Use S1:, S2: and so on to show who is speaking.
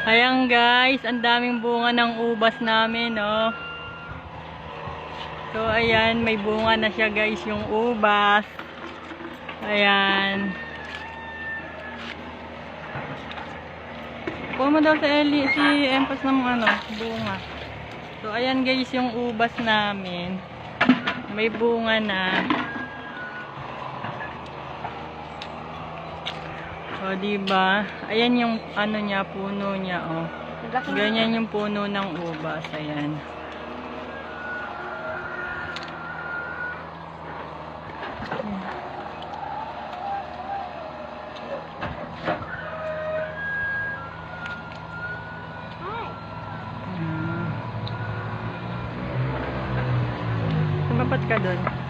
S1: Ayan guys, ang daming bunga ng ubas namin, no. So ayan, may bunga na siya guys yung ubas. Ayan. Kuha mo daw sa Eli, si Empas ng ano, bunga. So ayan guys yung ubas namin. May bunga na. O, diba? Ayan yung ano niya, puno niya, oh. Ganyan yung puno ng ubas. Ayan. Hmm. Sumapat ka doon.